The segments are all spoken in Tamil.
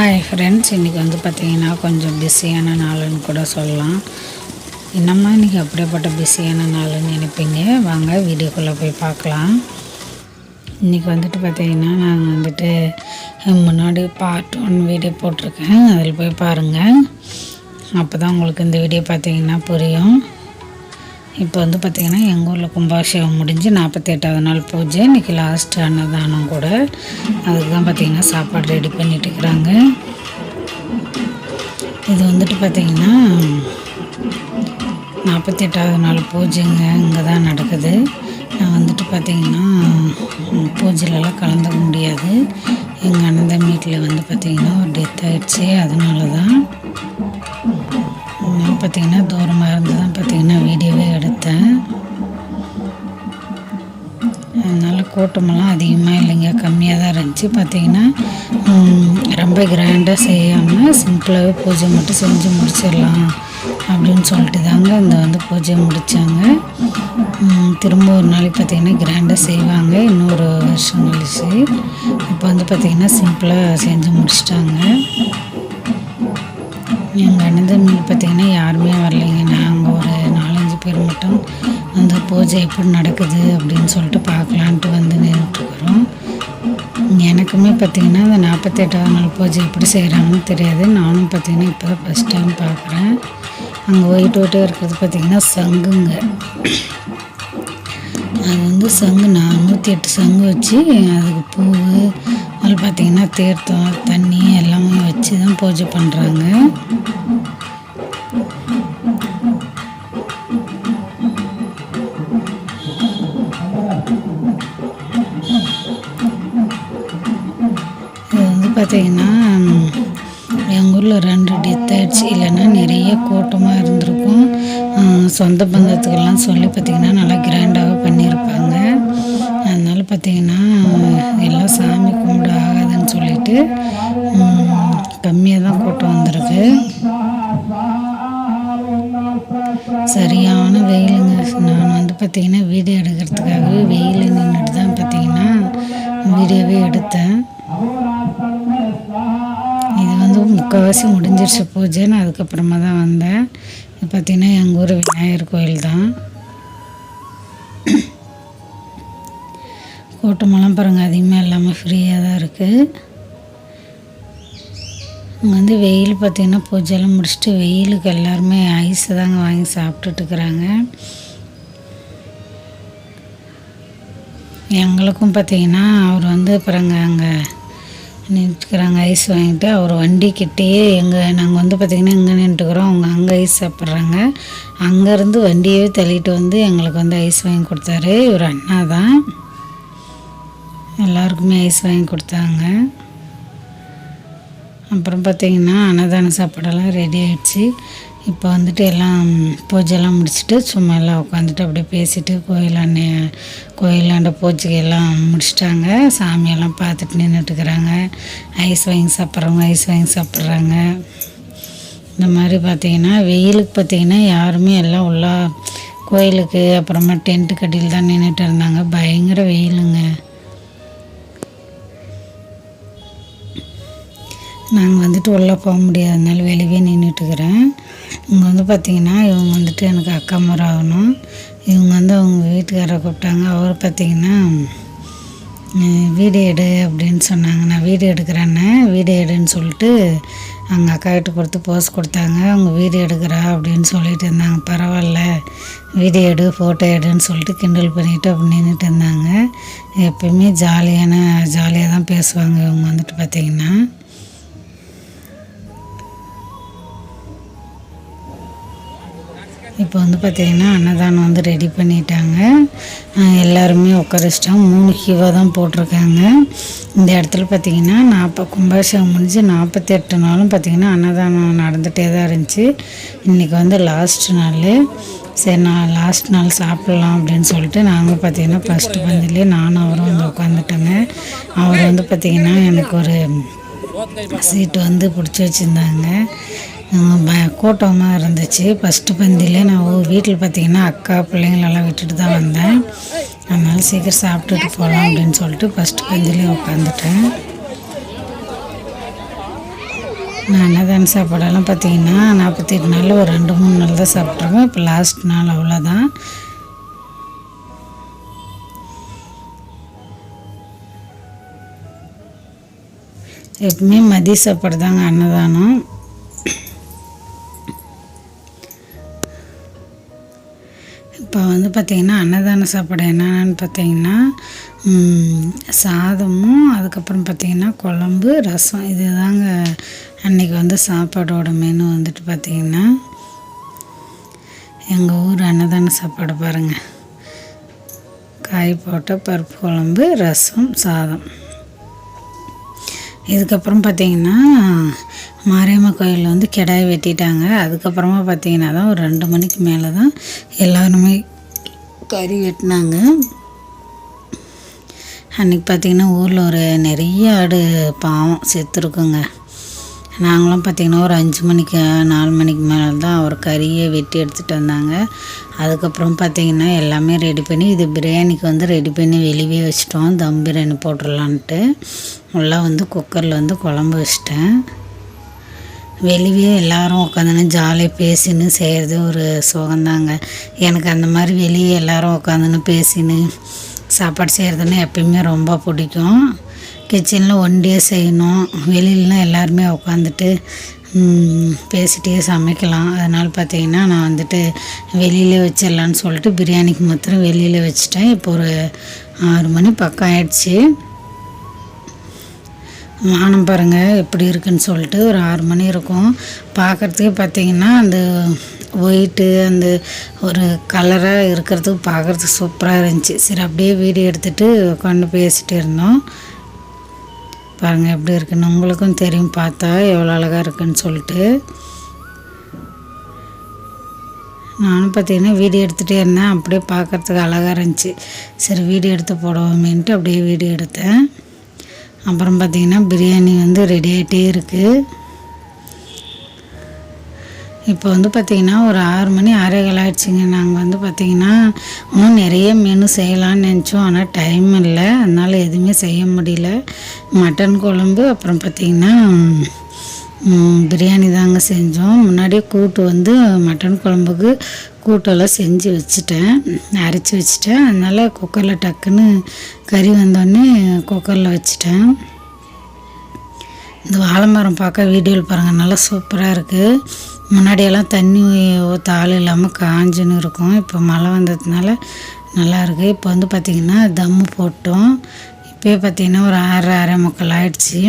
ஹாய் ஃப்ரெண்ட்ஸ் இன்றைக்கி வந்து பார்த்திங்கன்னா கொஞ்சம் பிஸியான நாளுன்னு கூட சொல்லலாம். என்னம்மா இன்றைக்கி அப்படியேப்பட்ட பிஸியான நாளுன்னு நினைப்பீங்க? வாங்க வீடியோக்குள்ளே போய் பார்க்கலாம். இன்றைக்கி வந்துட்டு பார்த்திங்கன்னா நான் வந்துட்டு முன்னாடி பார்ட் ஒன் வீடியோ போட்டிருக்கேன். அதில் போய் பாருங்கள் அப்போ தான் உங்களுக்கு இந்த வீடியோ பார்த்தீங்கன்னா புரியும். இப்போ வந்து பார்த்திங்கன்னா எங்கள் ஊரில் கும்பாபிஷேகம் முடிஞ்சு நாற்பத்தெட்டாவது நாள் பூஜை. இன்றைக்கி லாஸ்ட் அன்னதானம் கூட. அதுக்கு தான் பார்த்திங்கன்னா சாப்பாடு ரெடி பண்ணிட்டுருக்குறாங்க இது வந்துட்டு பார்த்திங்கன்னா நாற்பத்தெட்டாவது நாள் பூஜைங்க. இங்கே தான் நடக்குது. நான் வந்துட்டு பார்த்திங்கன்னா பூஜையிலலாம் கலந்துக்க முடியாது. எங்கள் அண்ணன் வீட்டில் வந்து பார்த்திங்கன்னா ஒரு டெத் ஆகிடுச்சு அதனால தான் நான் பார்த்திங்கன்னா தூரமாக இருந்து தான் பார்த்திங்கன்னா வீடியோவே எடுத்தேன். அதனால் கூட்டமெல்லாம் அதிகமாக இல்லைங்க கம்மியாக தான் இருந்துச்சு. பார்த்திங்கன்னா ரொம்ப கிராண்டாக செய்யாமல் சிம்பிளாகவே பூஜை மட்டும் செஞ்சு முடிச்சிடலாம் அப்படின்னு சொல்லிட்டு தாங்க இந்த வந்து பூஜை முடித்தாங்க திரும்ப ஒரு நாளைக்கு பார்த்திங்கன்னா கிராண்டாக செய்வாங்க. இன்னொரு வருஷம் கழிச்சு. இப்போ வந்து பார்த்திங்கன்னா சிம்பிளாக செஞ்சு முடிச்சிட்டாங்க. எங்கள் அண்ணன் மீன் பார்த்திங்கன்னா யாருமே வரலைங்க. நாங்கள் ஒரு நாலஞ்சு பேர் மட்டும் அந்த பூஜை எப்படி நடக்குது அப்படின்னு சொல்லிட்டு பார்க்கலான்ட்டு வந்து நின்றுட்டுருக்குறோம். எனக்குமே பார்த்திங்கன்னா அந்த நாற்பத்தெட்டாவது நாள் பூஜை எப்படி செய்கிறாங்கன்னு தெரியாது. நானும் பார்த்திங்கன்னா இப்போ தான் ஃபஸ்ட் டைம் பார்க்குறேன். அங்கே ஒயிட் ஒயிட்டாக இருக்கிறது பார்த்திங்கன்னா சங்குங்க. அது வந்து சங்கு நான் நூற்றி எட்டு சங்கு வச்சு அதுக்கு பூ அதில் பார்த்திங்கன்னா தீர்த்தம் தண்ணி எல்லாமே வச்சு தான் பூஜை பண்ணுறாங்க பார்த்திங்கன்னா எங்கள் ஊரில் ரெண்டு டெத் ஆயிடுச்சு. இல்லைன்னா நிறைய கூட்டமாக இருந்திருக்கும். சொந்த பந்தத்துக்கெல்லாம் சொல்லி பார்த்திங்கன்னா நல்லா கிராண்டாக பண்ணியிருப்பாங்க. அதனால் பார்த்திங்கன்னா எல்லாம் சாமி கும்பிட ஆகாதுன்னு சொல்லிட்டு கம்மியாக தான் கூட்டம் வந்திருக்கு. சரியான வெயிலுங்க. நான் வந்து பார்த்திங்கன்னா வீடியோ எடுக்கிறதுக்காகவே வெயில் நின்றுட்டு தான் பார்த்திங்கன்னா வீடியோவே எடுத்தேன். முக்கால்வாசி முடிஞ்சிருச்சு பூஜை நான் அதுக்கப்புறமா தான் வந்தேன். இது பார்த்திங்கன்னா எங்கள் ஊர் விநாயகர் கோயில் தான். கூட்டமெல்லாம் பாருங்கள் அதிகமாக இல்லாமல் ஃப்ரீயாக தான் இருக்குது இங்கே வந்து வெயில் பார்த்திங்கன்னா பூஜையெல்லாம் முடிச்சுட்டு வெயிலுக்கு எல்லாருமே ஐஸ் தாங்க வாங்கி சாப்பிட்டுட்டுருக்குறாங்க எங்களுக்கும் பார்த்திங்கன்னா அவர் வந்து அப்புறங்க அங்கே நின்றுக்கிறாங்க ஐஸ் வாங்கிட்டு. அவர் வண்டிக்கிட்டேயே எங்கள் நாங்கள் வந்து பார்த்திங்கன்னா இங்கே நின்றுக்கிறோம் அவங்க அங்கே ஐஸ் சாப்பிட்றாங்க. அங்கேருந்து வண்டியவே தள்ளிட்டு வந்து எங்களுக்கு வந்து ஐஸ் வாங்கி கொடுத்தாரு. இவர் அண்ணா தான். எல்லாருக்குமே ஐஸ் வாங்கி கொடுத்தாங்க. அப்புறம் பார்த்திங்கன்னா அன்னதான சாப்பாடெல்லாம் ரெடி ஆகிடுச்சு இப்போ வந்துட்டு எல்லாம் பூஜைலாம் முடிச்சுட்டு சும்மா எல்லாம் உட்காந்துட்டு அப்படியே பேசிட்டு கோயிலாண்ட கோயிலாண்ட பூஜைக்கு எல்லாம் முடிச்சிட்டாங்க. சாமியெல்லாம் பார்த்துட்டு நின்றுட்டுக்கிறாங்க ஐஸ் வாங்கி சாப்பிட்றவங்க ஐஸ் வாங்கி சாப்பிட்றாங்க. இந்த மாதிரி பார்த்திங்கன்னா வெயிலுக்கு பார்த்திங்கன்னா யாருமே எல்லாம் உள்ள கோயிலுக்கு அப்புறமா டென்ட்டு கட்டியில் தான் நின்றுட்டு இருந்தாங்க. பயங்கர வெயிலுங்க. நாங்கள் வந்துட்டு உள்ளே போக முடியாதனால வெளியே நின்றுட்டுக்கிறேன் இவங்க வந்து பார்த்திங்கன்னா இவங்க வந்துட்டு எனக்கு அக்கா முறை ஆகணும். இவங்க வந்து அவங்க வீட்டுக்காரரை கூப்பிட்டாங்க. அவர் பார்த்திங்கன்னா வீடியோ எடு அப்படின்னு சொன்னாங்க. நான் வீடியோ எடுக்கிறேன்னு வீடியோ எடுன்னு சொல்லிட்டு அவங்க அக்கா கிட்ட கொடுத்து போஸ் கொடுத்தாங்க. அவங்க வீடியோ எடுக்கிறா அப்படின்னு சொல்லிட்டு இருந்தாங்க. பரவாயில்ல வீடியோ எடு ஃபோட்டோ எடுன்னு சொல்லிட்டு கிண்டல் பண்ணிட்டு அப்படி நின்றுட்டு இருந்தாங்க. எப்பயுமே ஜாலியான ஜாலியாக தான் பேசுவாங்க இவங்க வந்துட்டு பார்த்திங்கன்னா இப்போ வந்து பார்த்திங்கன்னா அன்னதானம் வந்து ரெடி பண்ணிட்டாங்க. எல்லாருமே உட்காரிச்சிட்டாங்க மூணு கிவா தான் போட்டிருக்காங்க. இந்த இடத்துல பார்த்திங்கன்னா நாற்பது கும்பாபிஷேகம் முடிஞ்சு நாற்பத்தி எட்டு நாளும் பார்த்திங்கன்னா அன்னதானம் நடந்துகிட்டே தான் இருந்துச்சு. இன்றைக்கி வந்து லாஸ்ட் நாள். சரி நான் லாஸ்ட் நாள் சாப்பிட்லாம் அப்படின்னு சொல்லிட்டு நாங்கள் பார்த்திங்கன்னா ஃபஸ்ட்டு பந்திலே நானும் அவரும் வந்து உட்காந்துட்டோங்க அவர் வந்து பார்த்திங்கன்னா எனக்கு ஒரு சீட்டு வந்து பிடிச்சி வச்சுருந்தாங்க. கூட்டமாக இருந்துச்சு. ஃபஸ்ட்டு பந்தியில் நான் வீட்டில் பார்த்தீங்கன்னா அக்கா பிள்ளைங்களெல்லாம் விட்டுட்டு தான் வந்தேன். அதனால் சீக்கிரம் சாப்பிட்டுட்டு போகலாம் அப்படின்னு சொல்லிட்டு ஃபஸ்ட்டு பந்திலே உட்காந்துட்டேன். நான் அன்னதான சாப்பாடெல்லாம் பார்த்தீங்கன்னா நாற்பத்தெட்டு நாளில் ஒரு ரெண்டு மூணு நாள் தான் சாப்பிட்ருவேன் இப்போ லாஸ்ட் நாள் அவ்வளோதான் எப்பவுமே மதிய சாப்பாடு தாங்க அன்னதானம். இப்போ வந்து பார்த்திங்கன்னா அன்னதான சாப்பாடு என்னென்னு பார்த்தீங்கன்னா சாதமும் அதுக்கப்புறம் பார்த்திங்கன்னா குழம்பு ரசம். இது தாங்க அன்றைக்கி வந்து சாப்பாடோட மெனு வந்துட்டு பார்த்திங்கன்னா எங்கள் ஊர் அன்னதான சாப்பாடு பாருங்கள் காய் போட்ட பருப்பு குழம்பு ரசம் சாதம். இதுக்கப்புறம் பார்த்திங்கன்னா மாரியம்மா கோயிலில் வந்து கிடாய் வெட்டிட்டாங்க. அதுக்கப்புறமா பார்த்தீங்கன்னா தான் ஒரு ரெண்டு மணிக்கு மேலே தான் எல்லாருமே கறி வெட்டினாங்க. அன்றைக்கி பார்த்தீங்கன்னா ஊரில் ஒரு நிறைய ஆடு பாவம் செத்துருக்குங்க. நாங்களும் பார்த்திங்கன்னா ஒரு அஞ்சு மணிக்கு நாலு மணிக்கு மேலே தான் அவர் கறியை வெட்டி எடுத்துகிட்டு வந்தாங்க. அதுக்கப்புறம் பார்த்திங்கன்னா எல்லாமே ரெடி பண்ணி இது பிரியாணிக்கு வந்து ரெடி பண்ணி வெளியே வச்சிட்டோம். தம் பிரியாணி போட்டுடலான்ட்டு. உள்ளே வந்து குக்கரில் வந்து குழம்பு வச்சிட்டேன். வெளியே எல்லாரும் உட்காந்துன்னு ஜாலியாக பேசின்னு செய்கிறது ஒரு சுகந்தாங்க எனக்கு அந்த மாதிரி வெளியே எல்லாரும் உட்காந்துன்னு பேசின்னு சாப்பாடு செய்கிறதுன்னா எப்பயுமே ரொம்ப பிடிக்கும். கிச்சனில் ஒண்டியே செய்யணும். வெளியிலலாம் எல்லாருமே உட்காந்துட்டு பேசிட்டே சமைக்கலாம். அதனால் பார்த்தீங்கன்னா நான் வந்துட்டு வெளியிலே வச்சிடலான்னு சொல்லிட்டு பிரியாணிக்கு மாத்திரம் வெளியில் வச்சுட்டேன். இப்போ ஒரு ஆறு மணி பக்கம் ஆயிடுச்சு. வானம் பாருங்கள் எப்படி இருக்குன்னு சொல்லிட்டு ஒரு ஆறு மணி இருக்கும். பார்க்குறதுக்கே பார்த்தீங்கன்னா அந்த ஒயிட்டு அந்த ஒரு கலராக இருக்கிறதுக்கு பார்க்குறதுக்கு சூப்பராக இருந்துச்சு. சரி அப்படியே வீடியோ எடுத்துகிட்டு உட்காந்து பேசிகிட்டு இருந்தோம். பாருங்கள் எப்படி இருக்குன்னு உங்களுக்கும் தெரியும். பார்த்தா எவ்வளோ அழகாக இருக்குன்னு சொல்லிட்டு. நானும் பார்த்தீங்கன்னா வீடியோ எடுத்துகிட்டே இருந்தேன். அப்படியே பார்க்குறதுக்கு அழகாக இருந்துச்சு. சரி வீடியோ எடுத்து போடுவோமேன்ட்டு அப்படியே வீடியோ எடுத்தேன். அப்புறம் பார்த்திங்கன்னா பிரியாணி வந்து ரெடி ஆகிட்டே இருக்குது இப்போ வந்து பார்த்திங்கன்னா ஒரு ஆறு மணி ஆறேகால் ஆயிடுச்சுங்க. நாங்கள் வந்து பார்த்திங்கன்னா இன்னும் நிறைய மெனு செய்யலான்னு நினச்சோம். ஆனால் டைம் இல்லை. அதனால் எதுவுமே செய்ய முடியல. மட்டன் குழம்பு அப்புறம் பார்த்திங்கன்னா பிரியாணி தாங்க செஞ்சோம். முன்னாடியே கூட்டு வந்து மட்டன் குழம்புக்கு கூட்டெல்லாம் செஞ்சு வச்சுட்டேன். அரைச்சி வச்சுட்டேன். அதனால் குக்கரில் டக்குன்னு கறி வந்தோடனே குக்கரில் வச்சுட்டேன். இந்த வாழை மரம் பார்க்க வீடியோவில் பாருங்கள் நல்லா சூப்பராக இருக்குது முன்னாடியெல்லாம் தண்ணி ஊற்ற ஆள் இல்லாமல் காஞ்சுன்னு இருக்கும். இப்போ மழை வந்ததுனால நல்லா இருக்குது இப்போ வந்து பார்த்திங்கன்னா தம்மு போட்டோம். இப்போயே பார்த்திங்கன்னா ஒரு ஆறு அரை முக்கால் ஆயிடுச்சு.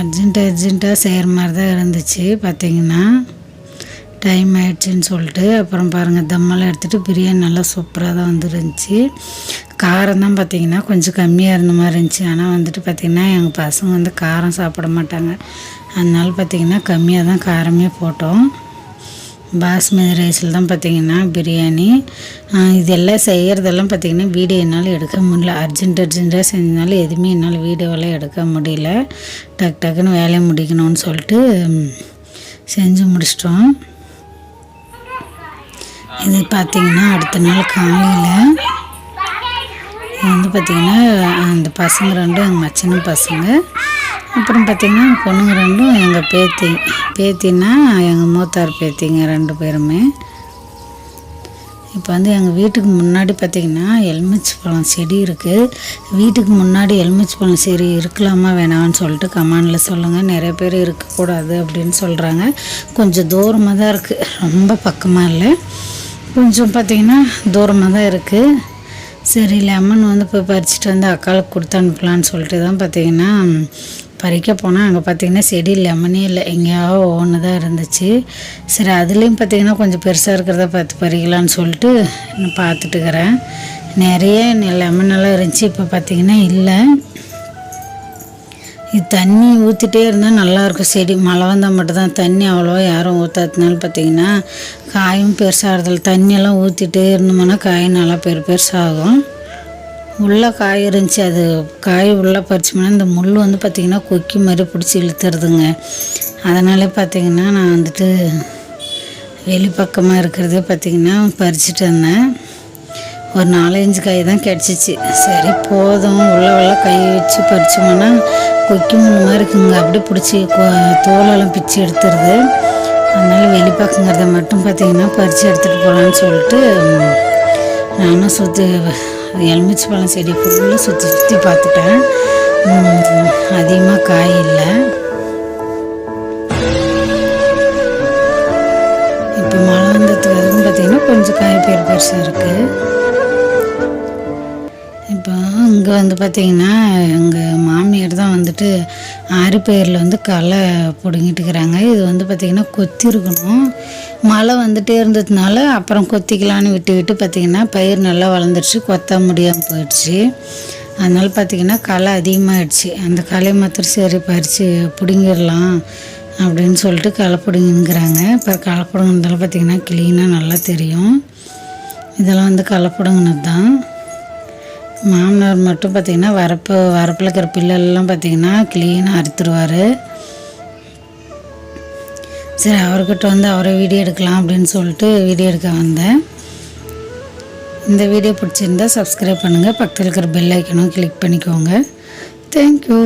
அர்ஜென்ட் அர்ஜென்ட்டாக செய்கிற மாதிரி தான் இருந்துச்சு பார்த்திங்கன்னா டைம் ஆயிடுச்சுன்னு சொல்லிட்டு அப்புறம் பாருங்கள் தம்மெல்லாம் எடுத்துகிட்டு பிரியாணி நல்லா சூப்பராக தான் வந்துருந்துச்சு. காரம் தான் பார்த்திங்கன்னா கொஞ்சம் கம்மியாக இருந்த மாதிரி இருந்துச்சு. ஆனால் வந்துட்டு பார்த்திங்கன்னா எங்கள் பசங்க வந்து காரம் சாப்பிட மாட்டாங்க. அதனால பார்த்திங்கன்னா கம்மியாக தான் காரமே போட்டோம். பாஸ்மதி ரைஸில் தான் பார்த்திங்கன்னா பிரியாணி. இதெல்லாம் செய்கிறதெல்லாம் பார்த்திங்கன்னா வீடியோ என்னால் எடுக்க முடியல. அர்ஜென்ட் அர்ஜென்ட்டாக செஞ்சதுனால எதுவுமே என்னால் வீடியோவெல்லாம் எடுக்க முடியல. டக் டக்குன்னு வேலையை முடிக்கணும்னு சொல்லிட்டு செஞ்சு முடிச்சிட்டோம். இது பார்த்திங்கன்னா அடுத்த நாள் காலையில். வந்து பார்த்திங்கன்னா அந்த பசங்க ரெண்டும் எங்கள் மச்சின பசங்க. அப்புறம் பார்த்திங்கன்னா பொண்ணுங்க ரெண்டும் எங்கள் பேத்தி. பேத்தின்னா எங்கள் மூத்தார் பேத்திங்க ரெண்டு பேருமே. இப்போ வந்து எங்கள் வீட்டுக்கு முன்னாடி பார்த்திங்கன்னா எலுமிச்சை பழம் செடி இருக்குது வீட்டுக்கு முன்னாடி எலுமிச்சை பழம் செடி இருக்கலாமா வேணாம்னு சொல்லிட்டு கமாண்டில் சொல்லுங்கள் நிறைய பேர் இருக்கக்கூடாது அப்படின்னு சொல்கிறாங்க கொஞ்சம் தூரமாக தான் இருக்குது ரொம்ப பக்கமாக இல்லை. கொஞ்சம் பார்த்திங்கன்னா தூரமாக தான் இருக்குது சரி லெமன் வந்து போய் பறிச்சுட்டு வந்து அக்காளுக்கு கொடுத்து அனுப்பலான்னு சொல்லிட்டு தான் பார்த்தீங்கன்னா பறிக்க போனால் அங்கே பார்த்தீங்கன்னா செடி லெமனே இல்லை. எங்கேயாவது ஒன்று தான் இருந்துச்சு. சரி அதுலேயும் பார்த்தீங்கன்னா கொஞ்சம் பெருசாக இருக்கிறத பார்த்து பறிக்கலான்னு சொல்லிட்டு நான் பார்த்துட்டுக்கிறேன். நிறைய லெமன் எல்லாம் இருந்துச்சு. இப்போ பார்த்தீங்கன்னா இல்லை. இது தண்ணி ஊற்றிட்டே இருந்தால் நல்லாயிருக்கும். செடி மழை வந்தால் மட்டும்தான் தண்ணி அவ்வளோவா யாரும் ஊற்றாததுனால பார்த்தீங்கன்னா காயும் பெருசாகிறதில்ல தண்ணியெல்லாம் ஊற்றிட்டே இருந்தோம்னா காய் நல்லா பெரு பெருசாகும் உள்ளே காய் இருந்துச்சு. அது காய் உள்ளே பறிச்சோம்னா இந்த முள் வந்து பார்த்திங்கன்னா கொக்கி மாதிரி பிடிச்சி இழுத்துறதுங்க. அதனாலே பார்த்திங்கன்னா நான் வந்துட்டு வெளிப்பக்கமாக இருக்கிறதே பார்த்திங்கன்னா பறிச்சுட்டு வந்தேன். ஒரு நாலஞ்சு காய் தான் கிடச்சிச்சு. சரி போதும். உள்ள உள்ள கை வச்சு பறிச்சோம்னா கொக்கி மாதிரி இருக்குங்க. அப்படியே பிடிச்சி தோலெல்லாம் பிச்சு எடுத்துருது. அதனால் வெளிப்பாக்குங்கிறத மட்டும் பார்த்தீங்கன்னா பறித்து எடுத்துகிட்டு போகலான்னு சொல்லிட்டு நானும் சுற்றி எலுமிச்சை பழம் செடி ஃபுல்லாக சுற்றி சுற்றி பார்த்துட்டேன் அதிகமாக காய் இல்லை. இப்போ மழை வந்ததுக்கு அதுவும் பார்த்தீங்கன்னா கொஞ்சம் காய் பேர் பெருசாக இருக்குது இங்கே வந்து பார்த்தீங்கன்னா எங்கள் மாமியார் தான் வந்துட்டு ஆறு பயிரில் வந்து களை பிடுங்கிட்டு இருக்கிறாங்க. இது வந்து பார்த்திங்கன்னா கொத்தி இருக்கணும். மழை வந்துட்டே இருந்ததுனால அப்புறம் கொத்திக்கலான்னு விட்டு விட்டு பார்த்திங்கன்னா பயிர் நல்லா வளர்ந்துருச்சு. கொத்த முடியாமல் போயிடுச்சு. அதனால் பார்த்திங்கன்னா களை அதிகமாகிடுச்சு அந்த களை மாத்திரம் சரி பறித்து பிடுங்கிடலாம் அப்படின்னு சொல்லிட்டு களை பிடுங்குங்கிறாங்க இப்போ களை பிடுங்கினதால பார்த்திங்கன்னா க்ளீனாக நல்லா தெரியும். இதெல்லாம் வந்து களை பிடுங்கினது தான் மாமனார் மட்டும் பார்த்திங்கன்னா வரப்பு வரப்பில் இருக்கிற பில்லெல்லாம் பார்த்திங்கன்னா க்ளீனாக அறுத்துருவார். சரி அவர்கிட்ட வந்து அவரை வீடியோ எடுக்கலாம் அப்படின்னு சொல்லிட்டு வீடியோ எடுக்க வந்தேன். இந்த வீடியோ பிடிச்சிருந்தா சப்ஸ்கிரைப் பண்ணுங்கள் பக்கத்தில் இருக்கிற பெல் ஐக்கனும் கிளிக் பண்ணிக்கோங்க. Thank you